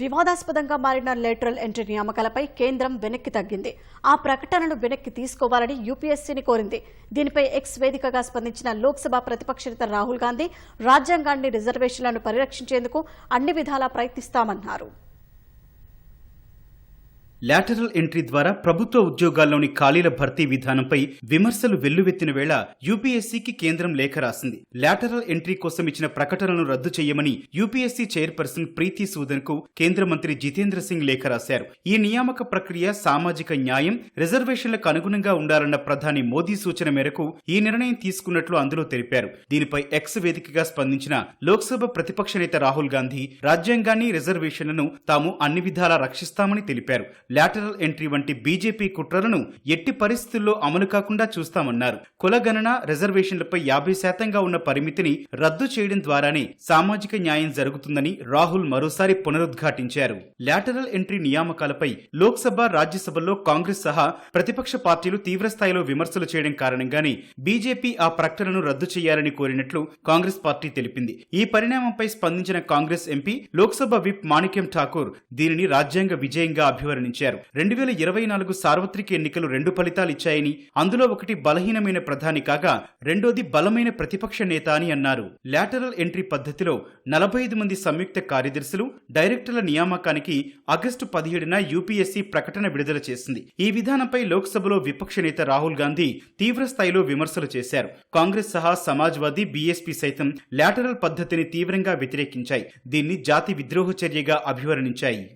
వివాదాస్పదంగా మారిన lateral entry నియామకాలపై కేంద్రం వెనక్కి తగ్గింది. ఆ ప్రకటనను వెనక్కి తీసుకోవాలని యూపీఎస్సీని కోరింది. దీనిపై ఎక్స్ వేదికగా స్పందించిన లోక్సభ ప్రతిపక్ష నేత రాహుల్ గాంధీ రాజ్యాంగాన్ని రిజర్వేషన్లను పరిరక్షించేందుకు అన్ని విధాలా ప్రయత్నిస్తామన్నారు. లాటరల్ ఎంట్రీ ద్వారా ప్రభుత్వ ఉద్యోగాల్లోని ఖాళీల భర్తీ విధానంపై విమర్శలు వెల్లువెత్తిన వేళ యూపీఎస్సీకి కేంద్రం లేఖ రాసింది. లాటరల్ ఎంట్రీ కోసం ఇచ్చిన ప్రకటనలను రద్దు చేయమని యూపీఎస్సీ చైర్పర్సన్ ప్రీతి సూదన్కు కేంద్ర మంత్రి జితేంద్ర సింగ్ లేఖ రాశారు. ఈ నియామక ప్రక్రియ సామాజిక న్యాయం రిజర్వేషన్లకు అనుగుణంగా ఉండాలన్న ప్రధాని మోదీ సూచన మేరకు ఈ నిర్ణయం తీసుకున్నట్లు అందులో తెలిపారు. దీనిపై ఎక్స్ వేదికగా స్పందించిన లోక్సభ ప్రతిపక్ష నేత రాహుల్ గాంధీ రాజ్యాంగాన్ని రిజర్వేషన్లను తాము అన్ని విధాలా రక్షిస్తామని తెలిపారు. లాటరల్ ఎంట్రీ వంటి బీజేపీ కుట్రలను ఎట్టి పరిస్థితుల్లో అమలు కాకుండా చూస్తామన్నారు. కులగణన రిజర్వేషన్లపై యాభై శాతంగా ఉన్న పరిమితిని రద్దు చేయడం ద్వారానే సామాజిక న్యాయం జరుగుతుందని రాహుల్ మరోసారి పునరుద్ఘాటించారు. లాటరల్ ఎంట్రీ నియామకాలపై లోక్సభ రాజ్యసభల్లో కాంగ్రెస్ సహా ప్రతిపక్ష పార్టీలు తీవ్రస్థాయిలో విమర్శలు చేయడం కారణంగానే బీజేపీ ఆ ప్రకటనను రద్దు చేయాలని కోరినట్లు కాంగ్రెస్ పార్టీ తెలిపింది. ఈ పరిణామంపై స్పందించిన కాంగ్రెస్ ఎంపీ లోక్సభ విప్ మాణిక్యం ఠాకూర్ దీనిని రాజ్యాంగ విజయంగా అభివర్ణించారు. రెండు వేల ఇరవై నాలుగు సార్వత్రిక ఎన్నికలు రెండు ఫలితాలు ఇచ్చాయని అందులో ఒకటి బలహీనమైన ప్రధాని కాగా రెండోది బలమైన ప్రతిపక్ష నేత అని అన్నారు. లాటరల్ ఎంట్రీ పద్ధతిలో నలభై ఐదు మంది సంయుక్త కార్యదర్శులు డైరెక్టర్ల నియామకానికి ఆగస్టు పదిహేడున యూపీఎస్సీ ప్రకటన విడుదల చేసింది. ఈ విధానంపై లోక్సభలో విపక్ష నేత రాహుల్ గాంధీ తీవ్ర స్థాయిలో విమర్శలు చేశారు. కాంగ్రెస్ సహా సమాజ్వాదీ బీఎస్పీ సైతం లాటరల్ పద్ధతిని తీవ్రంగా వ్యతిరేకించాయి. దీన్ని జాతి విద్రోహ చర్యగా అభివర్ణించాయి.